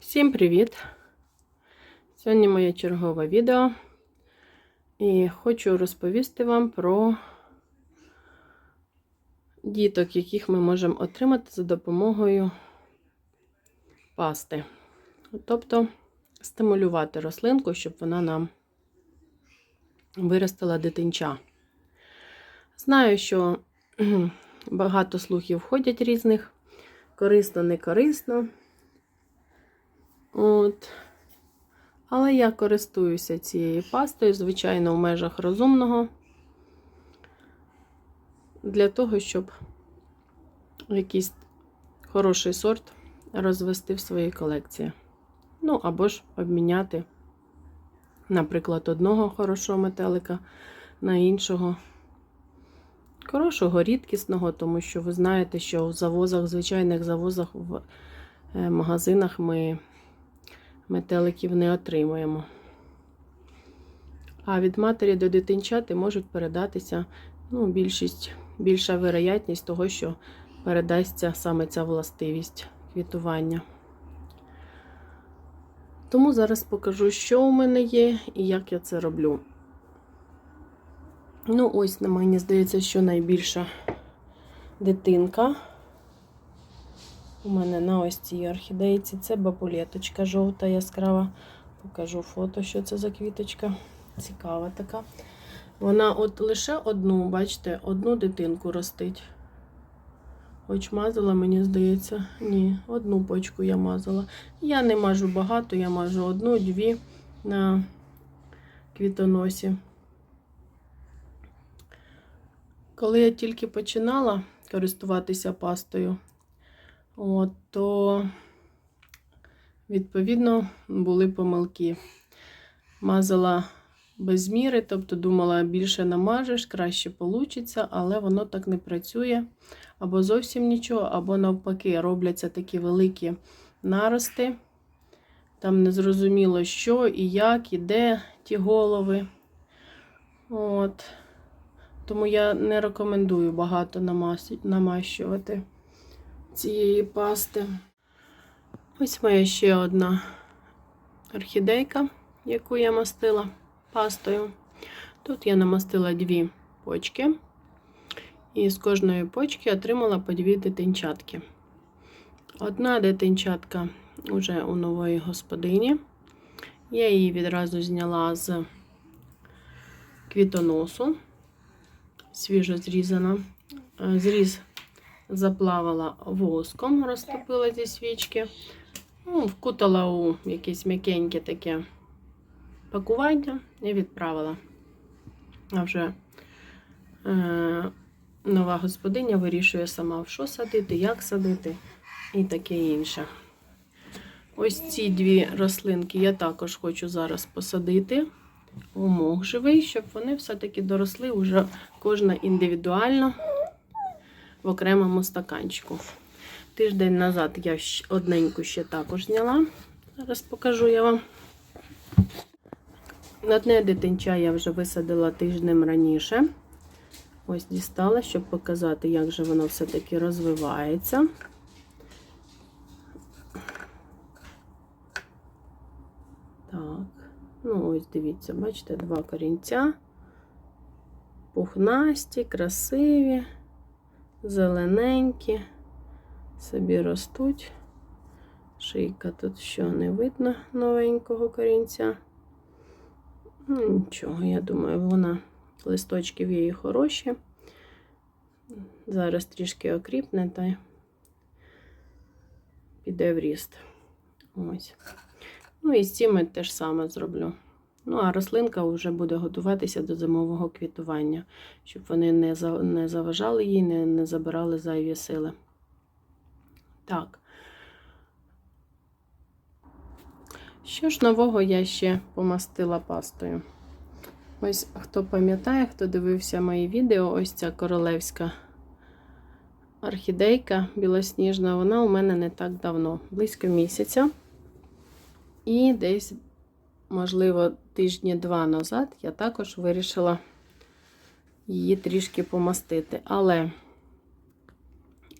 Всім привіт! Сьогодні моє чергове відео. І хочу розповісти вам про діток, яких ми можемо отримати за допомогою пасти. Тобто стимулювати рослинку, щоб вона нам виростила дитинча. Знаю, що багато слухів ходять різних, корисно, не корисно. От. Але я користуюся цією пастою, звичайно, в межах розумного. Для того, щоб якийсь хороший сорт розвести в своїй колекції. Ну, або ж обміняти, наприклад, одного хорошого метелика на іншого. Хорошого, рідкісного, тому що ви знаєте, що в завозах, звичайних завозах в е, магазинах ми метеликів не отримуємо. А від матері до дитинчати можуть передатися ну, більшість, більша вероятність того, що передасться саме ця властивість квітування. Тому зараз покажу, що у мене є і як я це роблю. Ну, ось на мені здається, що найбільша дитинка. У мене на ось цій орхідейці це бапулеточка жовта, яскрава. Покажу фото, що це за квіточка. Цікава така. Вона от лише одну, бачите, одну дитинку ростить. Хоч мазала, мені здається, ні, одну почку я мазала. Я не мажу багато, я мажу одну-дві на квітоносі. Коли я тільки починала користуватися пастою, от, то, відповідно, були помилки. Мазала без міри, тобто думала, більше намажеш, краще получиться, але воно так не працює. Або зовсім нічого, або навпаки, робляться такі великі нарости. Там не зрозуміло, що і як, і де ті голови. От. Тому я не рекомендую багато намащувати цієї пасти. Ось моя ще одна орхідейка, яку я мастила пастою. Тут я намастила дві почки, і з кожної почки отримала по дві дитинчатки. Одна дитинчатка вже у нової господині. Я її відразу зняла з квітоносу, свіжо зрізана. Зріз заплавала воском, розтопила зі свічки, ну, вкутала у якесь м'якеньке таке пакування і відправила. А вже е, нова господиня вирішує сама, в що садити, як садити і таке інше. Ось ці дві рослинки я також хочу зараз посадити у мох живий, щоб вони все-таки доросли вже кожна індивідуально в окремому стаканчику. Тиждень назад я одненьку ще також зняла. Зараз покажу я вам. Одне дитинча я вже висадила тижнем раніше. Ось дістала, щоб показати, як же воно все-таки розвивається. Так, ну ось дивіться, бачите, два корінця. Пухнасті, красиві зелененькі, собі ростуть. Шийка тут що не видно новенького корінця. Ну, Нічого, я думаю, вона листочки в її хороші. Зараз трішки окріпне та піде в ріст. Ось. Ну і з цими теж саме зроблю. Ну, а рослинка вже буде готуватися до зимового квітування, щоб вони не заважали їй, не, не забирали зайві сили. Так. Що ж нового я ще помастила пастою? Ось, хто пам'ятає, хто дивився мої відео, ось ця королевська орхідейка білосніжна, вона у мене не так давно, близько місяця. І десь можливо, тижні два назад я також вирішила її трішки помастити. Але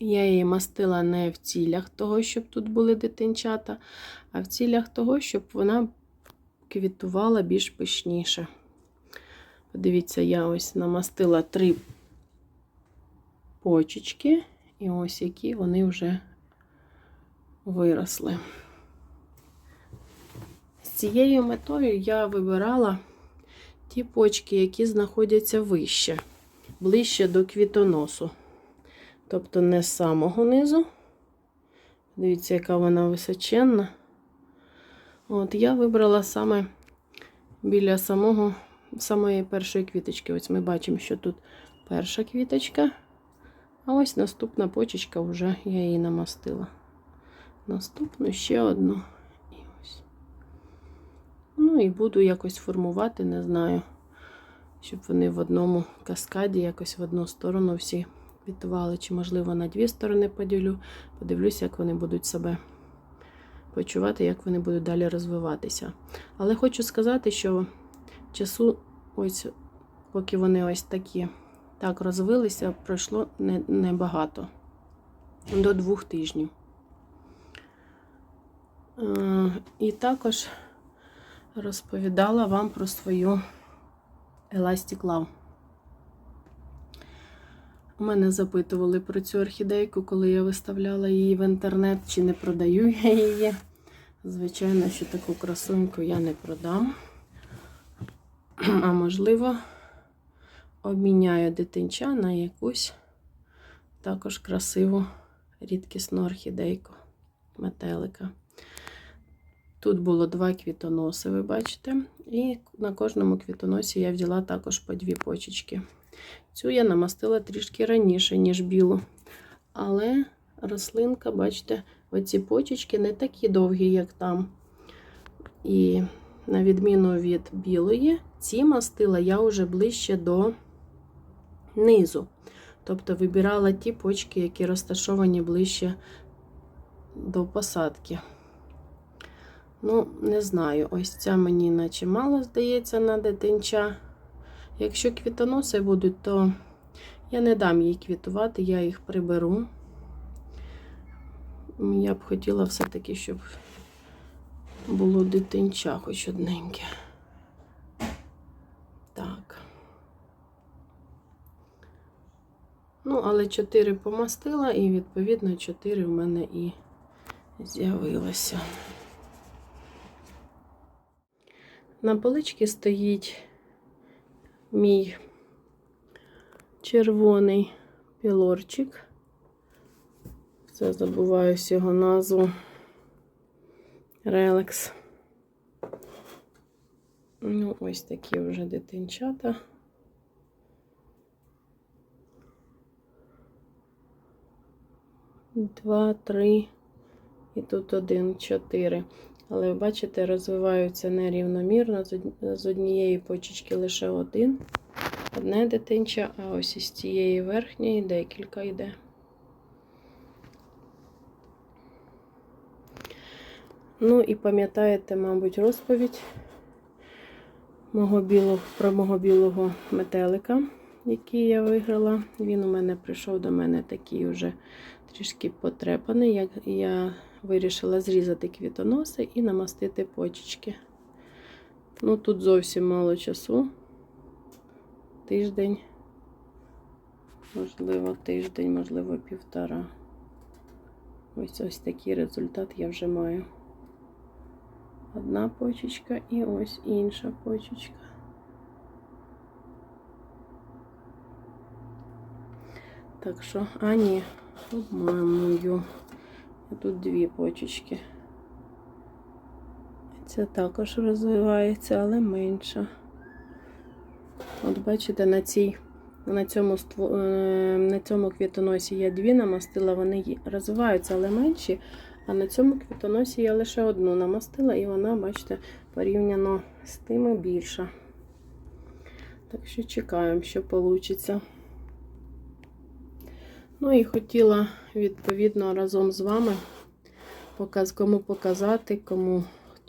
Я її мастила не в цілях того, щоб тут були дитинчата, а в цілях того, щоб вона квітувала більш пишніше. Подивіться, я ось намастила три почечки, і ось які вони вже виросли. Цією метою я вибирала ті почки, які знаходяться вище, ближче до квітоносу. Тобто не з самого низу. Дивіться, яка вона височенна. От я вибрала саме біля самого, самої першої квіточки. Ось ми бачимо, що тут перша квіточка. А ось наступна почечка вже я її намастила. Наступну ще одну. І буду якось формувати, не знаю, щоб вони в одному каскаді, якось в одну сторону всі квітували, чи, можливо, на дві сторони поділю. Подивлюся, як вони будуть себе почувати, як вони будуть далі розвиватися. Але хочу сказати, що часу, ось, поки вони ось такі так розвилися, пройшло не- небагато. До двох тижнів. Е, І також розповідала вам про свою Elastic Love. Мене запитували про цю орхідейку, коли я виставляла її в інтернет, чи не продаю я її. Звичайно, що таку красуньку я не продам. А можливо, обміняю дитинча на якусь також красиву рідкісну орхідейку метелика. Тут було два квітоноси, ви бачите, і на кожному квітоносі я взяла також по дві почечки. Цю я намастила трішки раніше, ніж білу. Але рослинка, бачите, оці почечки не такі довгі, як там. І на відміну від білої, ці мастила я вже ближче до низу. Тобто вибирала ті почки, які розташовані ближче до посадки. Ну, не знаю, ось ця мені наче мало здається на дитинча. Якщо квітоноси будуть, то я не дам їй квітувати, я їх приберу. Я б хотіла все-таки, щоб було дитинча хоч одненьке. Так. Ну, але 4 помастила, і, відповідно, 4 в мене і з'явилося. На поличці стоїть мій червоний пілорчик. Це забуваюсь його назву. Релекс. Ну, ось такі вже дитинчата. Два, три. І тут один, чотири. Але ви бачите, розвиваються нерівномірно. З однієї почечки лише один. Одне дитинча, а ось із цієї верхньої декілька йде. Ну і пам'ятаєте, мабуть, розповідь мого білого, про мого білого метелика, який я виграла. Він у мене прийшов до мене такий уже трішки потрепаний. Як я вирішила зрізати квітоноси і намастити почечки. Ну, тут зовсім мало часу. Тиждень, можливо, тиждень, можливо, півтора. Ось ось такий результат я вже маю. Одна почечка і ось інша почечка. Так що, а ні, обманую. Тут дві почечки. Це також розвивається, але менше. От бачите, на цій, на цьому е, на цьому квітоносі я дві намастила, вони розвиваються, але менші. А на цьому квітоносі я лише одну намастила, і вона, бачите, порівняно з тими більша. Так що чекаємо, що вийде. Ну і хотіла, відповідно, разом з вами показ, кому показати, кому,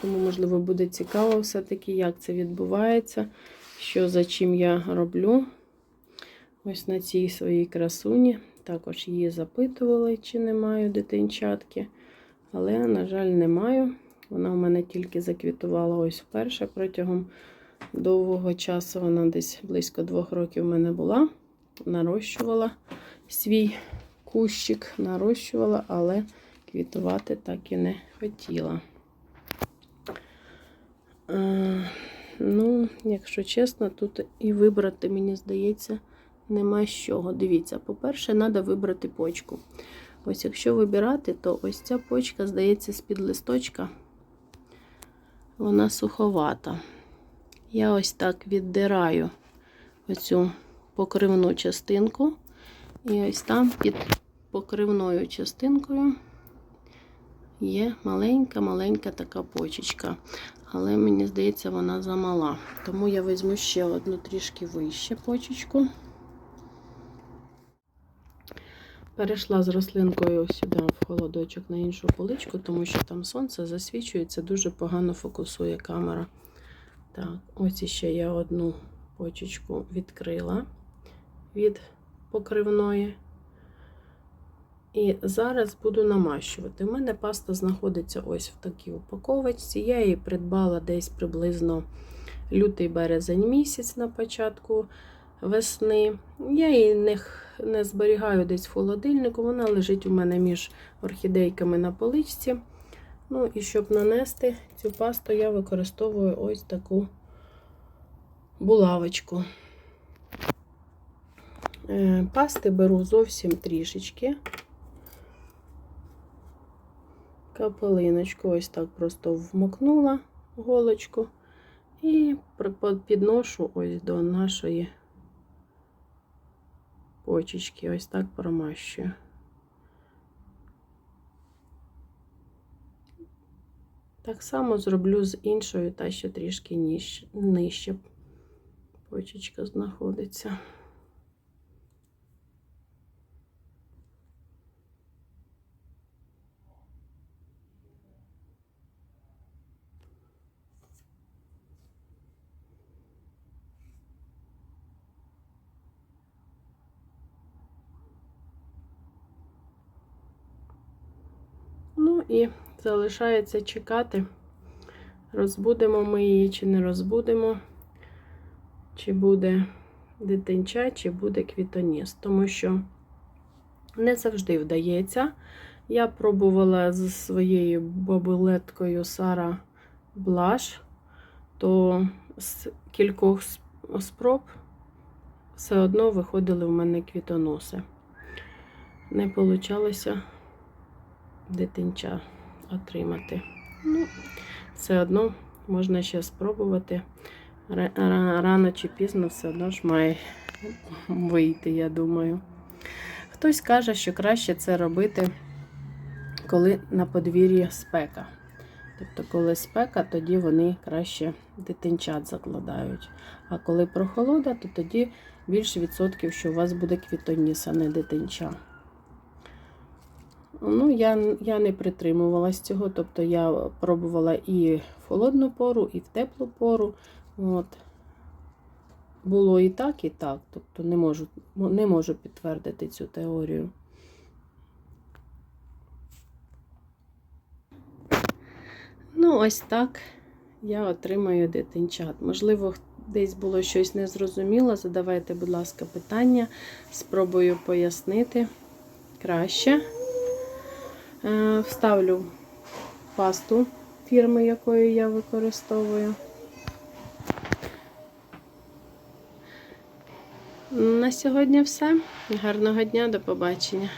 кому, можливо, буде цікаво все-таки, як це відбувається, що за чим я роблю. Ось на цій своїй красуні. Також її запитували, чи не маю дитинчатки. Але, на жаль, не маю. Вона в мене тільки заквітувала ось вперше. Протягом довгого часу вона десь близько двох років в мене була. Нарощувала свій кущик, нарощувала, але квітувати так і не хотіла. Е, ну, якщо чесно, тут і вибрати, мені здається, нема з чого. Дивіться, по-перше, треба вибрати почку. Ось якщо вибирати, то ось ця почка, здається, з-під листочка, вона суховата. Я ось так віддираю оцю покривну частинку. І ось там під покривною частинкою є маленька-маленька така почечка. Але мені здається, вона замала. Тому я візьму ще одну трішки вище почечку. Перейшла з рослинкою сюди в холодочок на іншу поличку, тому що там сонце засвічується, дуже погано фокусує камера. Так, ось іще я одну почечку відкрила від покривної. І зараз буду намащувати. У мене паста знаходиться ось в такій упаковочці. Я її придбала десь приблизно лютий березень місяць на початку весни. Я її не, не зберігаю десь в холодильнику, вона лежить у мене між орхідейками на поличці. Ну і щоб нанести цю пасту, я використовую ось таку булавочку. Е, Пасти беру зовсім трішечки. Капелиночку ось так просто вмокнула голочку і підношу ось до нашої почечки. Ось так промащую. Так само зроблю з іншою, та що трішки нижче почечка знаходиться. Ну і залишається чекати, розбудемо ми її, чи не розбудемо, чи буде дитинча, чи буде квітоніс. Тому що не завжди вдається. Я пробувала з своєю бабулеткою Сара Блаш, то з кількох спроб все одно виходили в мене квітоноси. Не вийшло дитинча отримати. Ну, все одно можна ще спробувати. Рано чи пізно все одно ж має вийти, я думаю. Хтось каже, що краще це робити, коли на подвір'ї спека. Тобто, коли спека, тоді вони краще дитинчат закладають. А коли прохолода, то тоді більше відсотків, що у вас буде квітоніс, а не дитинча. Ну, я я не притримувалась цього, тобто я пробувала і в холодну пору, і в теплу пору. От. Було і так, і так. Тобто не можу, не можу підтвердити цю теорію. Ну, ось так я отримаю дитинчат. Можливо, десь було щось незрозуміло. Задавайте, будь ласка, питання. Спробую пояснити краще. Е, вставлю пасту фірми, якої я використовую. На сьогодні все. Гарного дня, до побачення.